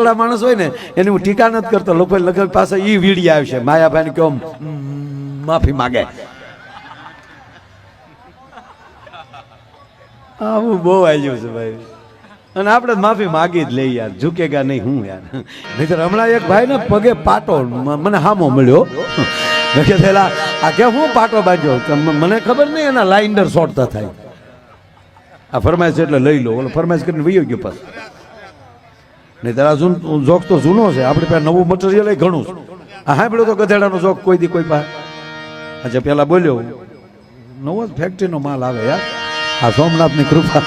તોતડા માણસ હોય ને, એની હું ટીકા નથી કરતો. લોકો લગભગ પાસે એ વીડિયા આવશે. માયાભાઈ કેમ માફી માગે. આવું બહુ આવ્યું છે ભાઈ. અને આપણે માફી માગી જ લઈ યાર. ઝૂકેગા નહીં હું યાર. નહીતર હમણાં એક ભાઈ ને પગે પાટો મને હામો મળ્યો. મેં કીધું આ કે હું પાટો બાંધ્યો? મને ખબર નહીં એના લાઇન્ડર શોર્ટતા થાય. આ ફરમાઈશ એટલે લઈ લો. ઓલો ફરમાઈશ કરીને વયો ગયો પાછો. નહીં, તારા જૂન જોક તો જૂનો છે. આપણે પાસે નવું મટીરિયલ એ ઘણું છે. આ સાંભળ્યો તો ગધેડાનો જોક કોઈ દી કોઈ પાસે અચ્છા પેલા બોલ્યો, નવો જ ફેક્ટરીનો માલ આવે યાર. આ સોમનાથની કૃપા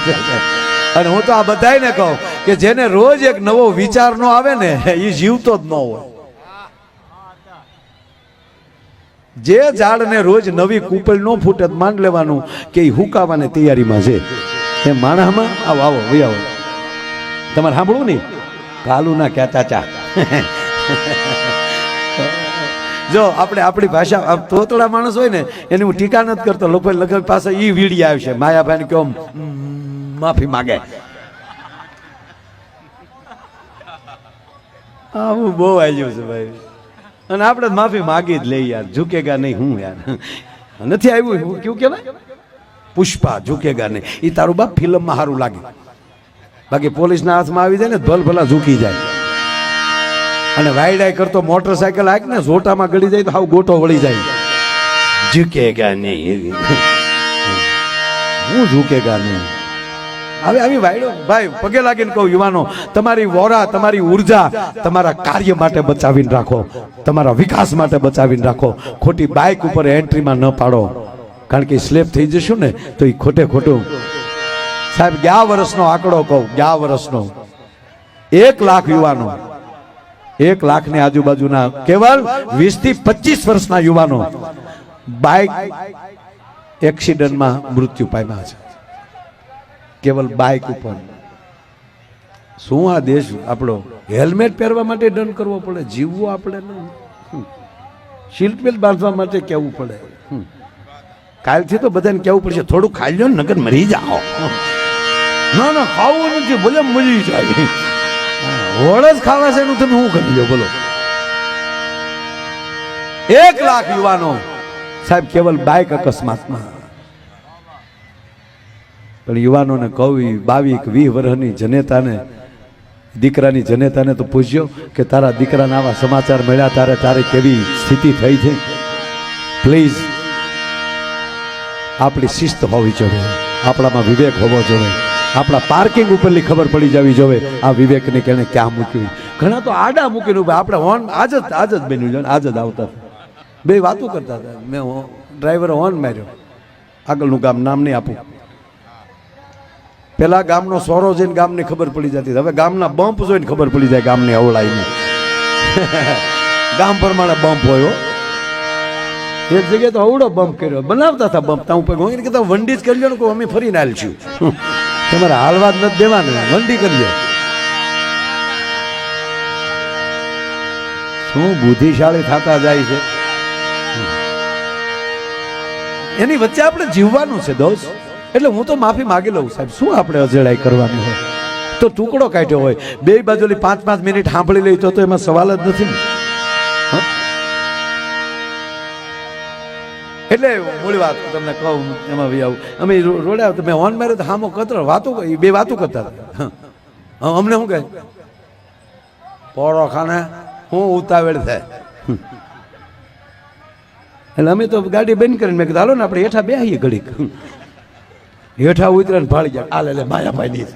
અને હું તો આ બધાને કહું કે જેને રોજ એક નવો વિચાર નો આવે ને એ જીવતો જ ન હોય. જે ઝાડને રોજ નવી કૂપળ ન ફૂટે માંડ લેવાનું કે એ હુકાવાની તૈયારીમાં છે. એ માણસમાં આવો આવો ભાઈ આવો. તમારે સાંભળવું નહીં? કાલુ ના કહેતા જો આપણે આપણી ભાષા તોતળા માણસ હોય ને, એની હું ટીકા નથી કરતો. લોકો લગભગ પાસે ઈ વીડી આવશે માયાભાઈ કહો માફી માગે. આવું બહુ આવ્યું છે ભાઈ. અને આપણે માફી માગી જ લઈ યાર. ઝૂકેગા નહીં, હું યાર. નથી આવ્યું? કેવું કહેવાય? પુષ્પા, ઝૂકેગા નહીં. એ તારું બાપ ફિલ્મમાં સારું લાગે. બાકી પોલીસના હાથમાં આવી જાય ને ભલ ભલા ઝૂકી જાય. અને વાયડાય કરતો મોટરસાયકલ આક ને ઝોટામાં ગળી જાય તો હાવ ગોટો વળી જાય. ઝૂકેગા નહીં. હું ઝૂકેગા નહીં. હવે આવી વાયડો ભાઈ પગે લાગીને કહું યુવાનો તમારી વોરા તમારી ઊર્જા તમારા કાર્ય માટે બચાવીને રાખો. તમારા વિકાસ માટે બચાવીને રાખો. ખોટી બાઇક ઉપર એન્ટ્રીમાં ન પાડો. કારણ કે સ્લેપ થઈ જશું ને તો એ ખોટે ખોટું સાહેબ, ગયા વર્ષનો આંકડો કહું, ગયા વર્ષનો. એક લાખ યુવાનો. એક લાખની આજુબાજુના, કેવલ વીસથી પચીસ વર્ષના યુવાનો બાઇક એક્સિડન્ટમાં મૃત્યુ પામ્યા છે. કેવલ બાઇક ઉપર. શું આ દેશ આપણો હેલ્મેટ પહેરવા માટે દંડ કરવો પડે? જીવવું આપણે નહીં બાંધવા માટે કહેવું પડે. કાલથી તો બધાને કહેવું પડશે? થોડું ખાઈ લો નગર મરી જાઓ. ના ના, ખાવું નથી ભલે મરી જાય. હોળ ખાવા છે એનું તમે શું કરી લો બોલો. એક લાખ યુવાનો, સાહેબ, કેવલ બાઇક અકસ્માતમાં. પણ યુવાનોને કવિ બાવીક વીહ વર્ષની જનેતાને, દીકરાની જનેતાને તો પૂછ્યો કે તારા દીકરાના આવા સમાચાર મળ્યા તારે તારે કેવી સ્થિતિ થઈ છે? પ્લીઝ આપણી શિસ્ત હોવી જોઈએ. આપણામાં વિવેક હોવો જોઈએ. આપણા પાર્કિંગ ઉપરની ખબર પડી જવી જોઈએ આ વિવેકને કે ક્યાં મૂક્યું? ઘણા તો આડા મૂકીને ઊભા આપણે હોર્ન આજ જ આજ જ બન્યું છે આજ જ આવતા બે વાતો કરતા હતા. મેં ડ્રાઈવરે હોર્ન માર્યો. આગળનું ગામ નામ નહીં આપું. પેલા ગામનો સોરો જઈને ગામની ખબર પડી જતી. હવે ગામના બમ્પ જોઈને ખબર પડી જાય ગામની અવળાઈને. ગામ પ્રમાણે બમ્પ હોય. એક જગ્યાએ તો અવડો બમ્પ કર્યો. બનાવતા હતા બમ્પ. ત્યાં ઉપર કહેતા વંડી જ કરી લો અમે ફરીને હાલશું તમારે હાલવા જ નથી દેવાને. વંડી કરી શું બુદ્ધિશાળી થતા જાય છે? એની વચ્ચે આપણે જીવવાનું છે દોસ્ત. એટલે હું તો માફી માગી લઉં સાહેબ. શું આપણે અજેડાઈ કરવાની હોય? તો ટુકડો કાઢ્યો હોય. બે બાજુની પાંચ પાંચ મિનિટ સાંભળી લઈ તો એમાં સવાલ જ નથી ને. એટલે મૂળ વાત તમને કહું એમાં બી આવું. અમે રોડ્યા રોડે મેં ઓન માર્યો તો હામો કતરો, વાતો કહી બે વાતો કરતા અમને શું કહે? પોળો હું ઉતાવળ થાય. એટલે અમે તો ગાડી બંધ કરીને મેં કીધું, હાલો ને, આપણે હેઠા બેસીએ ઘડીક. હેઠા ઉતરે ને ભાળી જાય હાલે લે માયાભાઈની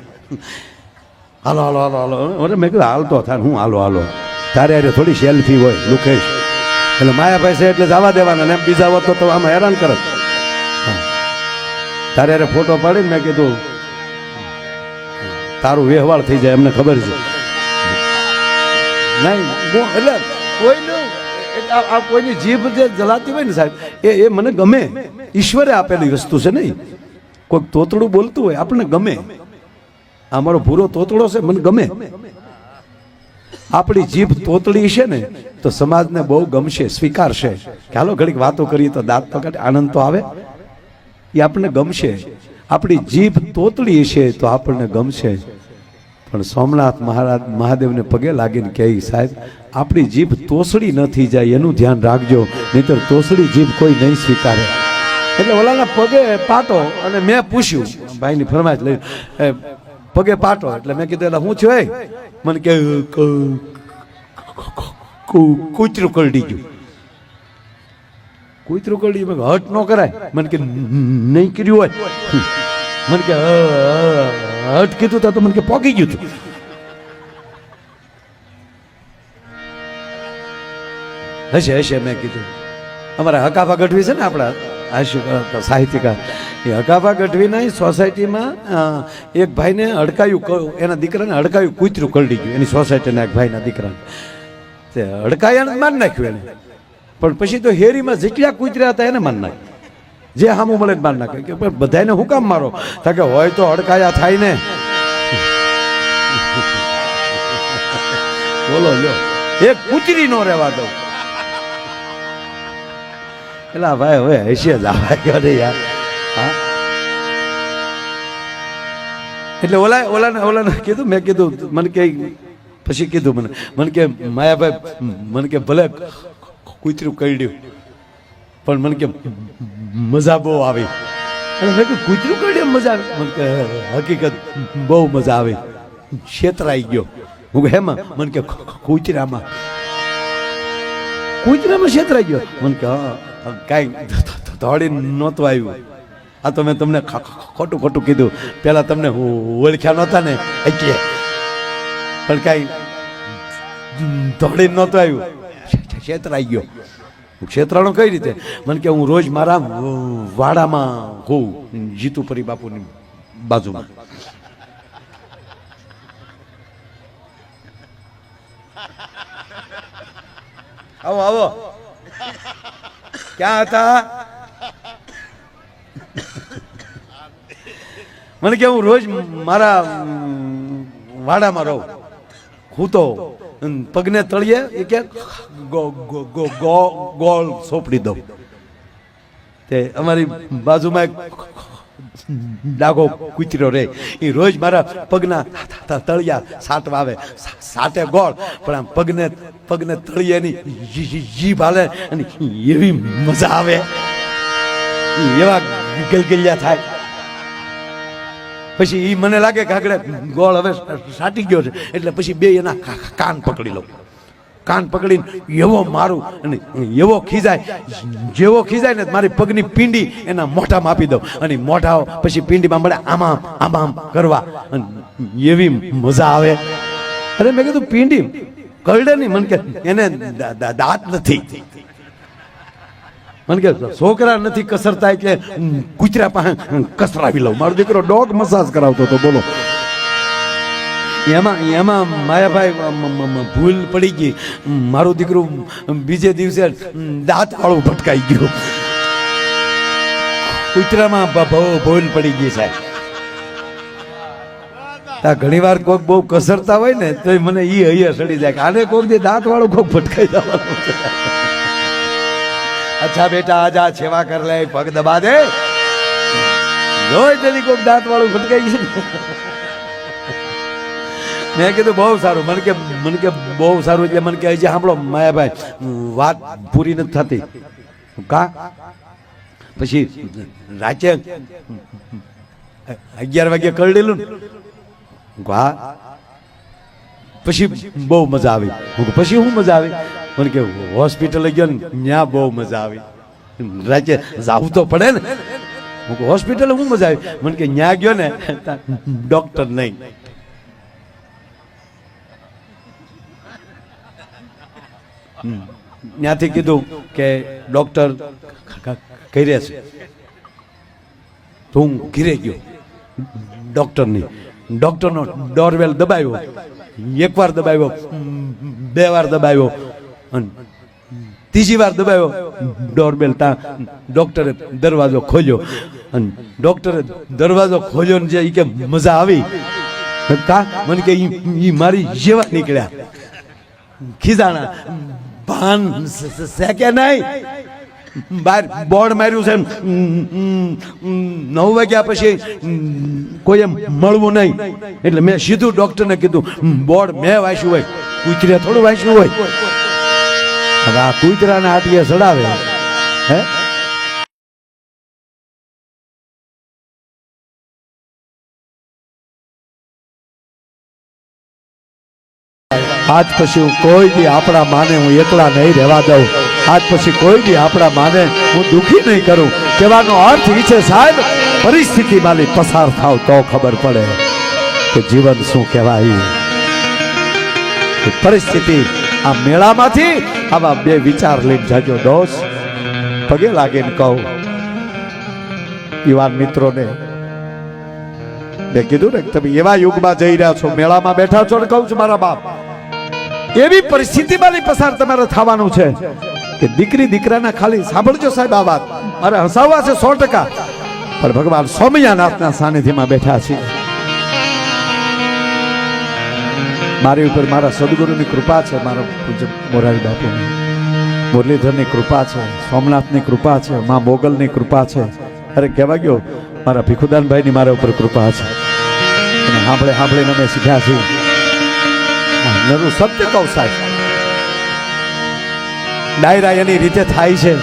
હાલો હાલો હાલો હાલો. મેં કીધું હાલતો થાય હું હાલો હાલો. તારે અરે થોડી સેલ્ફી હોય, લુકેશ. એટલે માયાભાઈ છે એટલે જવા દેવાના એમ બીજા હોત તો આમાં હેરાન કરત. તારે અરે ફોટો પાડીને મેં કીધું, તારું વ્યવહાર થઈ જાય એમને ખબર છે. નહીં એટલે કોઈનું આ કોઈની જીભ જે જલાતી હોય ને સાહેબ, એ એ મને ગમે. ઈશ્વરે આપેલી વસ્તુ છે નહીં. કોઈક તોતડું બોલતું હોય, આપણને ગમે. આ મારો ભૂરો તોતડો છે, મને ગમે. આપણી જીભ તોતડી છે ને, તો સમાજને બહુ ગમશે, સ્વીકારશે. કે હાલો, ઘડીક વાતો કરીએ તો દાંત કાઢે આનંદ તો આવે. એ આપણને ગમશે. આપણી જીભ તોતડી છે તો આપણને ગમશે. પણ સોમનાથ મહારાજ, મહાદેવને પગે લાગીને કહે, સાહેબ, આપણી જીભ તોસડી ન થઈ જાય, એનું ધ્યાન રાખજો. નહીતર તોસડી જીભ કોઈ નહીં સ્વીકારે. એટલે ઓલાના પગે પાટો અને મેં પૂછ્યું, ભાઈની ફરમાઈશ લઈ પગે પાટો. એટલે મેં કીધું એટલે હું છું મને કે કૂતરું કરડી ગયું. કૂતરું કરડી મેં હટ ન કરાય. મને કે નહીં કર્યું હોય. મને કે "અ, અ, હટ કીધું તો મને કે પોકી ગયું હતું હશે હશે મેં કીધું. અમારા હકાફા ગઢવી છે ને આપણા સાહિત્યકાર. એ હકાફા ગઢવીના સોસાયટીમાં એક ભાઈને હડકાયું એના દીકરાને હડકાયું કૂતરું કરડી ગયું. એની સોસાયટીના એક ભાઈના દીકરાને. તે હડકાયાને માર નાખ્યું એને. પણ પછી તો હેરીમાં જેટલા કૂતર્યા હતા એને માન નાખ્યું. જે હામું મળે જ માર નાખે કે પણ બધાને હું કામ મારો? તા કે હોય તો હડકાયા થાય ને. બોલો લ્યો. એક કૂતરી નો રહેવા દઉં એલા ભાઈ હવે હશે જ આવા કરે યાર એટલે ઓલા ઓલાને ઓલાને કીધું, મેં કીધું, મને કે પછી કીધું મને મને કે માયાભાઈ, મને કે ભલે કૂતરું કરડ્યું, પણ મને કે મજા બહુ આવી. અને મેં કીધું, કૂતરું કરડ્યું મજા આવી? મને કે, હકીકત બહુ મજા આવી. છેતરાઈ ગયો. હું હેમાં? મને કે કૂતરામાં કૂતરામાં છેતરાઈ ગયો. મને કે, હા કાંઈ દોડી નહોતું આવ્યું. આ તો મેં તમને ખોટું ખોટું કીધું. પહેલાં તમને ઓળખ્યા નહોતા ને, એટલે. પણ કાંઈ દોડી નહોતું આવ્યું. છેતરાઈ ગયો. ક્ષેત્રાણો કઈ રીતે? મને કે, હું રોજ મારા વાડામાં હોઉં, જીતુપરી બાપુની બાજુમાં. આવો આવો. ક્યાં હતા? મને કે હું રોજ મારા વાડામાં રહું. હું તો પગને તળીએ એ કે, ગો- ગો- ગો- ગો- ગોળ સોંપડી દઉં. તે અમારી બાજુમાં એક ડાઘો કૂતરો રે. એ રોજ મારા પગના તળિયા સાટવા આવે. સાતે ગોળ, પણ આમ પગને પગને તળિયાની જીભ હાલે અને એવી મજા આવે. એવા ગલગલિયા થાય. પછી એ મને લાગે કે આગળ ગોળ હવે સાટી ગયો છે. એટલે પછી બે એના કાન પકડી લઉં. કાન પકડીને એવો મારું અને એવો ખીજાય. જેવો ખીજાય ને મારી પગની પિંડી એના મોઢામાં આપી દઉં. અને મોઢા પછી પિંડીમાં મળે આમાં આમ આમ કરવા. અને એવી મજા આવે. અરે મેં કીધું, પિંડી, કરડે નહીં. મને કે, એને દાંત નથી. મને કે, છોકરા નથી કસરતા એટલે કૂતરા પાસે કસરાવી લઉં. મારો દીકરો ડોગ મસાજ કરાવતો હતો, બોલો. એમાં એમાં માયાભાઈ મ- મ- મ- ભૂલ પડી ગઈ. મારું દીકરું બીજે દિવસે દાંત વાળું ભટકાઈ ગયું. કૂતરામાં ભૂલ પડી ગઈ સાહેબ. આ ઘણી વાર કોઈક બહુ કસરતા હોય ને તો મને ઈ હૈયા સડી જાય આને કોઈક જે દાંત વાળું કોઈક ફટકાઈ જવાનું અચ્છા બેટા, આજા સેવા કર લે, પગ દબા દે. જોઈ તેની કોઈક દાંત વાળું ફટકાઈ ગયું. મેં કીધું બહુ સારું. મને કે મને કે બહુ સારું એટલે મને કે હજી સાંભળો, માયાભાઈ, વાત પૂરી નથી થતી. કા? પછી રાચે અગિયાર વાગે કરડેલું ને. હા પછી બહુ મજા આવી. પછી શું મજા આવી? મને કે, હોસ્પિટલે ગયો ને ત્યાં બહુ મજા આવી. રાચે જાવું તો પડે ને. હું હોસ્પિટલે શું મજા આવી? મને કે ત્યાં ગયો ને, ડોક્ટર નહીં. ત્યાંથી કીધું કે ડોક્ટર રહ્યા છે હું ઘીરે ગયો. ડોક્ટરની, ડોક્ટરનો ડોરવેલ દબાવ્યો, એકવાર દબાવ્યો, બે વાર દબાવ્યો, અને ત્રીજી વાર દબાવ્યો ડોરબેલ ત્યાં ડોક્ટરે દરવાજો ખોલ્યો, અને ડોક્ટરે દરવાજો ખોલ્યો ને જે કે મજા આવી. કા? મને કે એ મારી જેવા નીકળ્યા. ખીજાણા. ભાન સ- શેકે નહીં? બહાર બોર્ડ માર્યું છે નવ વાગ્યા પછી કોઈ એમ મળવું નહીં. એટલે મેં સીધું ડોક્ટરને કીધું બોર્ડ મેં વાંચ્યું હોય, કૂતરે થોડું વાંચ્યું હોય. હવે આ કૂતરાના આટીએ ચડાવે. હે? આજ પછી હું કોઈ દી આપણા માને હું એકલા નહીં રહેવા દઉં. આજ પછી કોઈ દી આપણા માને હું દુઃખી નહીં કરું. કહેવાનો અર્થ એ સાહેબ પરિસ્થિતિ માલી પસાર થાવ તો ખબર પડે કે જીવન શું કહેવાય. પરિસ્થિતિ આ મેળામાંથી આવા બે વિચાર લઈને જાજો દોષ પગે લાગીને કહું. યુવાન મિત્રોને મેં કીધું ને તમે એવા યુગમાં જઈ રહ્યા છો, મેળામાં બેઠા છો ને કહું છું મારા બાપ. એવી પરિસ્થિતિમાંથી પસાર તમારે થવાનું છે કે દીકરી દીકરાના ખાલી સાંભળજો સાહેબ આ વાત. મારે હસાવવા છે સો ટકા. પણ ભગવાન સૌમ્યાનાથના સાનિધ્યમાં બેઠા છે મારી ઉપર મારા સદગુરુની કૃપા છે, મારા પૂજ્ય મોરારી બાપુની. મુરલીધરની કૃપા છે સોમનાથની કૃપા છે, મા મોગલની કૃપા છે. અરે કહેવા ગયો, મારા ભીખુદાનભાઈની મારા ઉપર કૃપા છે. અને સાંભળે સાંભળીને અમે શીખ્યા છીએ. નરું સત્ય કહું સાહેબ. ડાયરા એની રીતે થાય છે.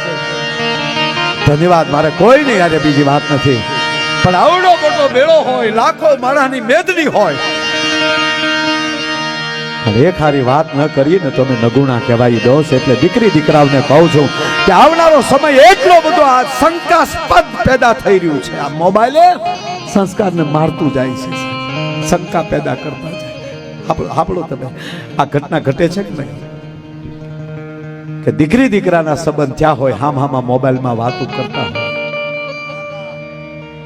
ધન્યવાદ, મારે કોઈ નહીં યારે બીજી વાત નથી. પણ આવડો મોટો મેળો હોય, લાખો માણસની મેદની હોય. પણ એક હારી વાત ન કરીએ ને તમે નગુણા કહેવાય દોષ એટલે દીકરી દીકરાઓને કહું છું કે આવનારો સમય એટલો બધો આ શંકાસ્પદ પેદા થઈ રહ્યું છે. આ મોબાઈલે સંસ્કારને મારતું જાય છે શંકા પેદા કરતા આપણો તમે. આ ઘટના ઘટે છે કે નહીં? કે દીકરી દીકરાના સંબંધ ત્યાં હોય, હામ હામાં મોબાઈલમાં વાતો કરતા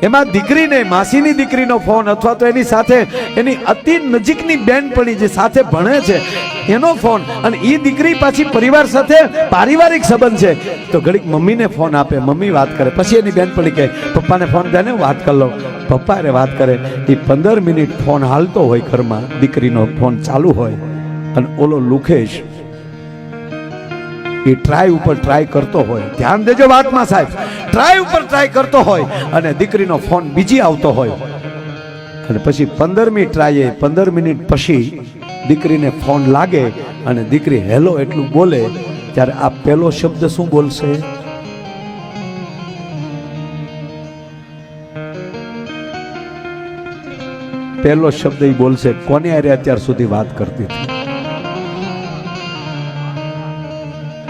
એમાં દીકરીને, માસીની દીકરીનો ફોન અથવા તો એની સાથે એની અતિ નજીકની બેનપણી જે સાથે ભણે છે, એનો ફોન. અને એ દીકરી પાછી પરિવાર સાથે પારિવારિક સંબંધ છે. તો ઘડીક મમ્મીને ફોન આપે. મમ્મી વાત કરે. પછી એની બેનપણી કહે, પપ્પાને ફોન દે ને, વાત કરી લો. પપ્પા અરે વાત કરે એ પંદર મિનિટ ફોન હાલતો હોય ઘરમાં. દીકરીનો ફોન ચાલુ હોય. અને ઓલો લુખેશ એ ટ્રાય ઉપર ટ્રાય કરતો હોય. ધ્યાન દેજો વાતમાં સાહેબ. ટ્રાય ઉપર ટ્રાય કરતો હોય અને દીકરીનો ફોન બીજી આવતો હોય. અને પછી પંદરમી ટ્રાયે પંદર મિનિટ પછી દીકરીને ફોન લાગે અને દીકરી હેલો એટલું બોલે ત્યારે આ પહેલો શબ્દ શું બોલશે? પહેલો શબ્દ એ બોલશે, કોને અરે અત્યાર સુધી વાત કરતી હતી?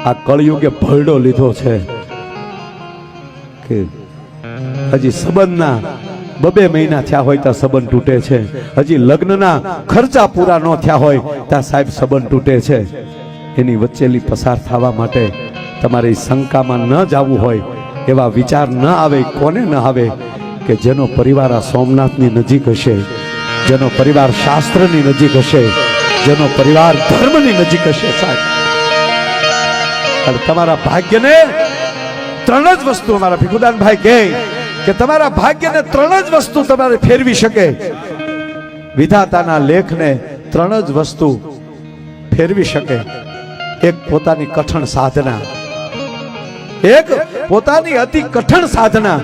આ કળયુગે ભરડો લીધો છે કે હજી સંબંધના બબે મહિના થયા હોય ત્યાં સંબંધ તૂટે છે. હજી લગ્નના ખર્ચા પૂરા ન થયા હોય ત્યાં સાહેબ સંબંધ તૂટે છે. એની વચ્ચેલી પસાર થવા માટે તમારી શંકામાં ન જવું હોય એવા વિચાર ન આવે, કોને ન આવે કે જેનો પરિવાર આ સોમનાથની નજીક હશે, જેનો પરિવાર શાસ્ત્રની નજીક હશે, જેનો પરિવાર ધર્મની નજીક હશે સાહેબ. અને તમારા ભાગ્યને ત્રણ જ વસ્તુ અમારા ભીખુદાનભાઈ કહે કે તમારા ભાગ્યને ત્રણ જ વસ્તુ તમારે ફેરવી શકે. વિધાતાના લેખને ત્રણ જ વસ્તુ ફેરવી શકે. એક પોતાની કઠણ સાધના. એક પોતાની અતિ કઠણ સાધના.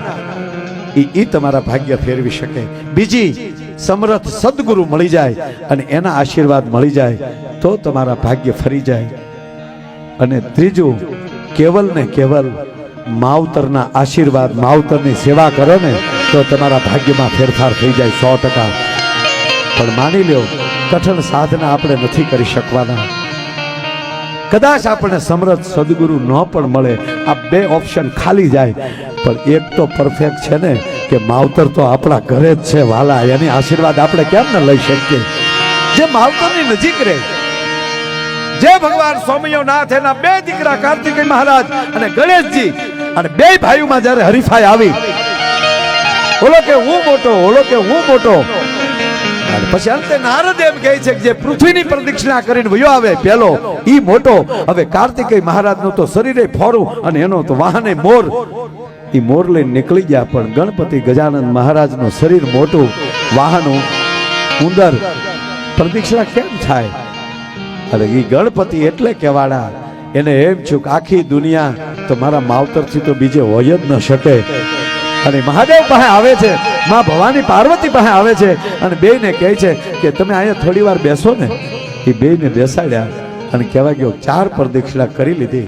ઈ તમારા ભાગ્ય ફેરવી શકે. બીજી, સમર્થ સદગુરુ મળી જાય અને એના આશીર્વાદ મળી જાય તો તમારા ભાગ્ય ફરી જાય. અને ત્રીજું, કેવલ ને કેવલ માવતરના આશીર્વાદ, માવતરની સેવા કરો ને, તો તમારા ભાગ્યમાં ફેરફાર થઈ જાય સો ટકા. પણ માની લ્યો, કઠણ સાધના આપણે નથી કરી શકવાના. કદાચ આપણને સમરથ સદગુરુ ન પણ મળે, આ બે ઓપ્શન ખાલી જાય. પણ એક તો પરફેક્ટ છે ને, કે માવતર તો આપણા ઘરે જ છે વાલા, એની આશીર્વાદ આપણે કેમ ન લઈ શકીએ? જે માવતરની નજીક રહે જે ભગવાન સ્વામીઓ નાથ એના બે દીકરા કાર્તિક મહારાજ અને ગણેશજી અને બે ભાઈઓમાં જ્યારે હરીફાઈ આવી, ઓલો કે હું મોટો, ઓલો કે હું મોટો. પછી અંતે નારદ એમ કહે છે કે જે પૃથ્વીની પ્રદક્ષિણા કરીને વયો આવે, પેલો, ઈ મોટો. હવે કાર્તિકેય મહારાજનું તો શરીરે ફોરું અને એનો તો વાહને મોર. ઈ મોર લઈને નીકળી ગયા, પણ ગણપતિ ગજાનંદ મહારાજનું શરીર મોટું, વાહનું, ઉંદર. પ્રદક્ષિણા કેમ થાય? અરે એ ગણપતિ એટલે કેવાડા એને એમ છું કે આખી દુનિયા તો મારા માવતરથી તો બીજે હોય જ ન શકે. અને મહાદેવ પાસે આવે છે. માં ભવાની પાર્વતી પાસે આવે છે. અને બેયને કહે છે કે તમે અહીંયા થોડી વાર બેસો ને. એ બેયને બેસાડ્યા અને કહેવા ગયો, ચાર પ્રદક્ષિણા કરી લીધી.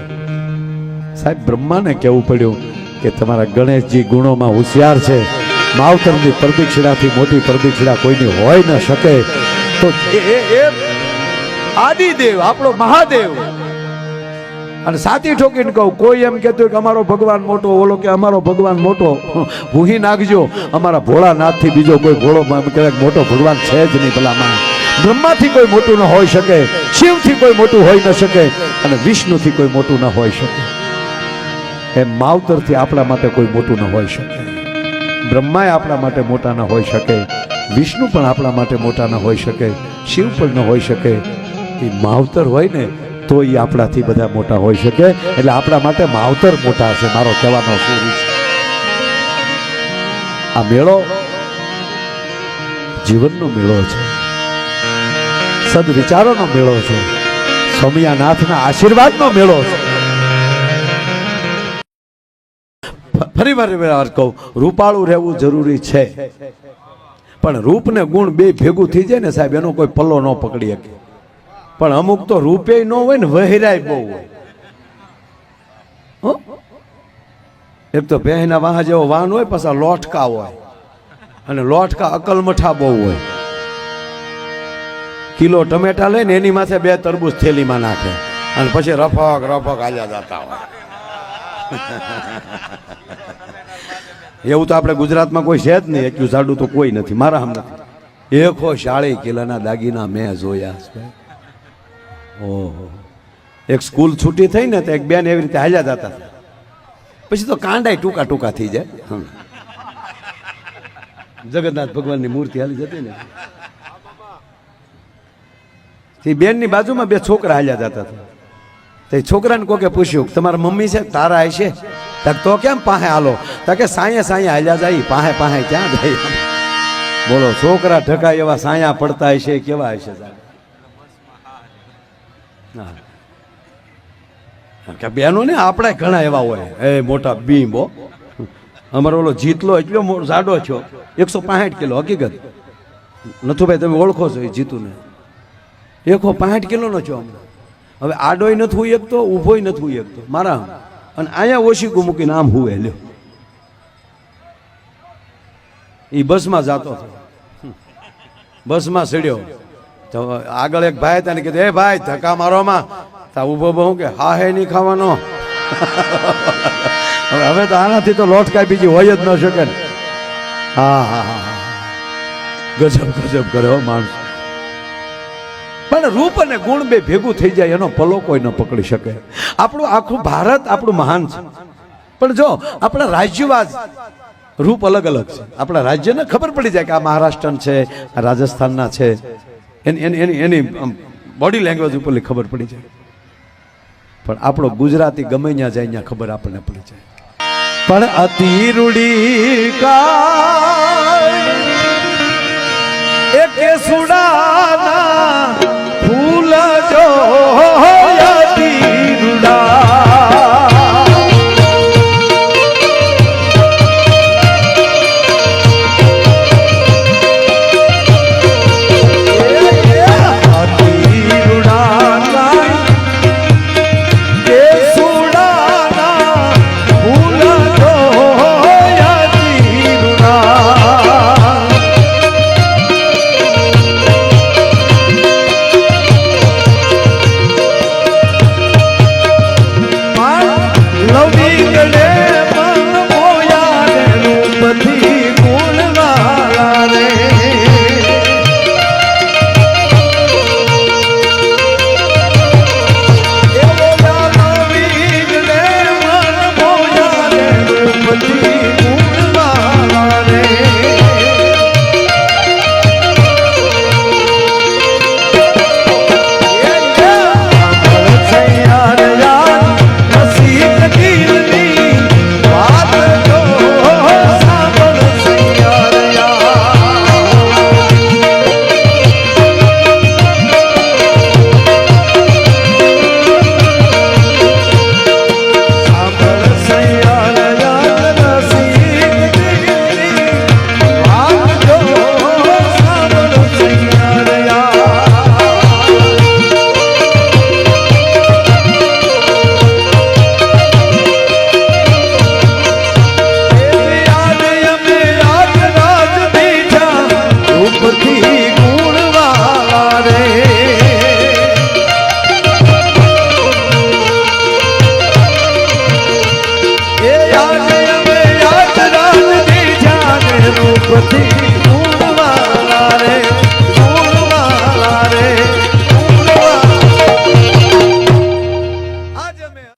સાહેબ, બ્રહ્માને કહેવું પડ્યું કે તમારા ગણેશજી ગુણોમાં હોશિયાર છે. માવતરની પ્રદક્ષિણાથી મોટી પ્રદક્ષિણા કોઈની હોય ન શકે. તો એ આદિદેવ, આપણો મહાદેવ. અને સાચી ઠોકીને કહું, કોઈ એમ કહેતું કે અમારો ભગવાન મોટો, ઓલો કે અમારો ભગવાન મોટો, ભૂહી નાખજો. અમારા ભોળાનાથથી બીજો કોઈ ભોળો ક્યારેક મોટો ભગવાન છે જ નહીં ભલામાં બ્રહ્માથી કોઈ મોટું ન હોઈ શકે, શિવથી કોઈ મોટું હોઈ ન શકે, અને વિષ્ણુથી કોઈ મોટું ન હોઈ શકે. એમ માવતરથી આપણા માટે કોઈ મોટું ન હોઈ શકે. બ્રહ્માએ આપણા માટે મોટા ન હોઈ શકે. વિષ્ણુ પણ આપણા માટે મોટા ન હોઈ શકે. શિવ પણ ન હોઈ શકે. એ માવતર હોય ને તો એ આપણાથી બધા મોટા હોઈ શકે. એટલે આપણા માટે માવતર મોટા છે મારો કહેવાનો છે. આ મેળો જીવનનો મેળો છે. સદ વિચારોનો મેળો છે. સોમિયાનાથના આશીર્વાદનો મેળો છે. ફરી ફરી વાર કહું, રૂપાળું રહેવું જરૂરી છે. પણ રૂપ ને ગુણ બે ભેગું થઈ જાય ને સાહેબ, એનો કોઈ પલ્લો ન પકડી શકે. પણ અમુક તો રૂપે ન હોય ને વહેરાય બહુ હોય? એક તો પહેના વાહ જેવો વાહન હોય, પાછા લોટકા હોય. અને લોટકા અકલમઠા બહુ હોય. કિલો ટમેટા લઈને એની માથે બે તરબૂચ થેલીમાં નાખે. અને પછી રફક રફક આજા જતા હોય. એવું તો આપણે ગુજરાતમાં કોઈ છે જ નહીં. એટલું જાડું તો કોઈ નથી. મારા હમ નથી. એકો શાળી કિલ્લાના દાગીના મેં જોયા છે. એક સ્કૂલ છૂટી થઈ ને તો એક બેન એવી રીતે હાલ્યા જતા પછી તો કાંડા ટૂંકા ટૂંકા થઈ જાય. જગન્નાથ ભગવાનની મૂર્તિ હાલી જતી ને. તે બેનની બાજુમાં બે છોકરા હાલ્યા જતા હતા. તે છોકરાને કોકે પૂછ્યું તમારા મમ્મી છે, તારા હશે છે? તો કેમ પાસે હાલો? તો કે સાંયે સાયા હાલ્યા જાય, પાસે પાસે ક્યાં જાય બોલો, છોકરા ઢકાય એવા સાયા પડતા હશે, કેવા હશે સાહેબ? કે બેનો ને આપણે ઘણા એવા હોય. એ મોટા બીંબો અમારો ઓલો જીતલો એટલો જાડો છો એકસો પાંસઠ કિલો, હકીકત. નથુભાઈ, તમે ઓળખો છો એ જીતુને. એકસો પાંસઠ કિલોનો છો હમણાં હવે આડોય નથી હોય એકતો ઊભોય નથી હોય એકતો મારા અને અહીંયા ઓશીકું મૂકીને આમ હુએ લ્યો. એ બસમાં જાતો હતો બસમાં ચડ્યો. તો આગળ એક ભાઈ તને કીધું, એ ભાઈ, ધક્કા મારોમાં. તા ઊભો બહુ કે, હા, હે, નહીં ખાવાનો. હવે તો આનાથી તો લોટ કાંઈ બીજી હોય જ ન શકે હા હા હા ગજબ ગજબ કરે હો માણસ. પણ રૂપ અને ગુણ બે ભેગું થઈ જાય, એનો પલો કોઈ ન પકડી શકે. આપણું આખું ભારત આપણું મહાન છે. પણ જો, આપણા રાજ્યવાદ રૂપ અલગ અલગ છે. આપણા રાજ્યને ખબર પડી જાય કે આ મહારાષ્ટ્રન છે, આ રાજસ્થાનના છે. એની એની એની એની બોડી લેંગ્વેજ ઉપરથી ખબર પડી જાય. પણ આપણો ગુજરાતી ગમે ત્યાં જાય ત્યાં ખબર આપણને પડી જાય. પણ અતિ રૂડી કા